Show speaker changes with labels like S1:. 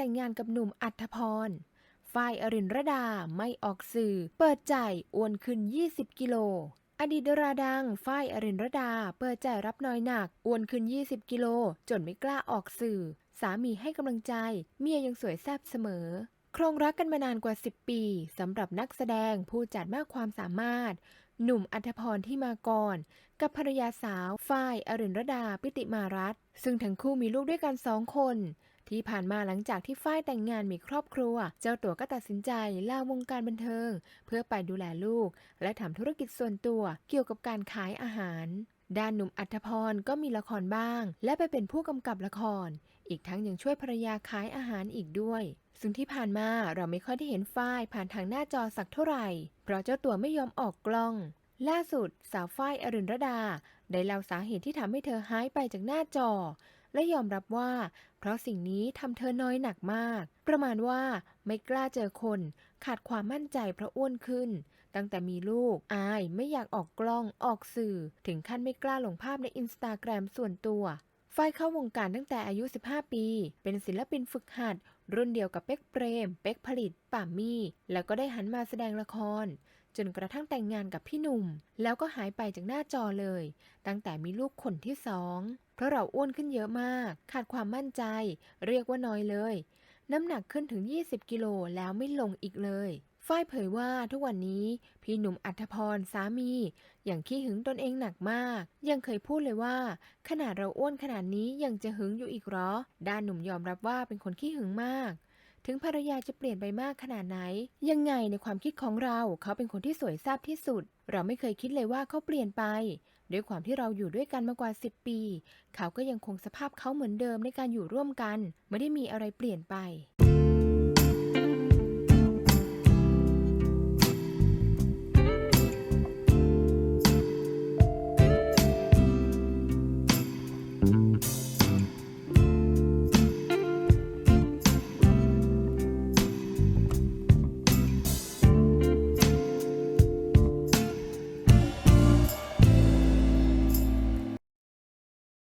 S1: แต่งงานกับหนุ่มอัธพรฝ้ายอรินรดาไม่ออกสื่อ เปิดใจอ้วนขึ้น 20 กิโล อดีตดาราดัง ฝ้ายอรินรดา เปิดใจรับน้อยหนักอ้วนขึ้น 20 กิโล จนไม่กล้าออกสื่อ สามีให้กำลังใจ เมียยังสวยแซ่บเสมอ ครงรักกันมานานกว่า 10 ปีสำหรับนักแสดงผู้จัดมากความสามารถ หนุ่มอัธพรที่มาก่อน กับภรรยาสาวฝ้ายอรินรดาปิติมารัตน์ซึ่งทั้งคู่มีลูกด้วยกันสองคน ที่ผ่านมาหลังจากที่ฝ้ายแต่งงานมีครอบครัว เจ้าตัวก็ตัดสินใจลาวงการบันเทิง เพื่อไปดูแลลูก และทำธุรกิจส่วนตัวเกี่ยวกับการขายอาหารด้านหนุ่มอัธพรก็มีละครบ้าง และไปเป็นผู้กำกับละคร อีกทั้งยังช่วยภรรยาขายอาหารอีกด้วย ซึ่งที่ผ่านมาเราไม่ค่อยได้เห็นฝ้ายผ่านทางหน้าจอสักเท่าไหร่ เพราะเจ้าตัวไม่ยอมออกกล้อง ล่าสุด สาวฝ้ายอรุณรดา ได้เล่าสาเหตุที่ทำให้เธอหายไปจากหน้าจอ และยอมรับว่า เพราะสิ่งนี้ทำเธอน้อยหนักมาก ประมาณว่าไม่กล้าเจอคน ขาดความมั่นใจเพราะอ้วนขึ้น ตั้งแต่มีลูกอายไม่อยากออกกล้องออกสื่อ ถึงขั้นไม่กล้าลงภาพในอินสตาแกรมส่วนตัว ฝ้ายเข้าวงการตั้งแต่อายุ 15 ปี เป็นศิลปินฝึกหัด รุ่นเดียวกับเป็กเปรม เป็กผลิต ป่ามี่ แล้วก็ได้หันมาแสดงละคร จนกระทั่งแต่งงานกับพี่หนุ่ม แล้วก็หายไปจากหน้าจอเลย ตั้งแต่มีลูกคนที่สอง เพราะเราอ้วนขึ้นเยอะมาก ขาดความมั่นใจ เรียกว่าน้อยเลย น้ำหนักขึ้นถึง 20 กิโลแล้วไม่ลงอีกเลย ฝ้ายเผยว่าทุกวันนี้พี่หนุ่มอัธพรสามีอย่างขี้หึงตนเองหนักมาก ยังเคยพูดเลยว่า ขนาดเราอ้วนขนาดนี้ยังจะหึงอยู่อีกหรอ ด้านหนุ่มยอมรับว่าเป็นคนขี้หึงมาก ถึงภรรยาจะเปลี่ยนไปมากขนาดไหน ยังไงในความคิดของเราเขาเป็นคนที่สวยทราบที่สุด เราไม่เคยคิดเลยว่าเขาเปลี่ยนไป ด้วยความที่เราอยู่ด้วยกันมากว่า 10 ปี เขาก็ยังคงสภาพเขาเหมือนเดิมในการอยู่ร่วมกัน ไม่ได้มีอะไรเปลี่ยนไป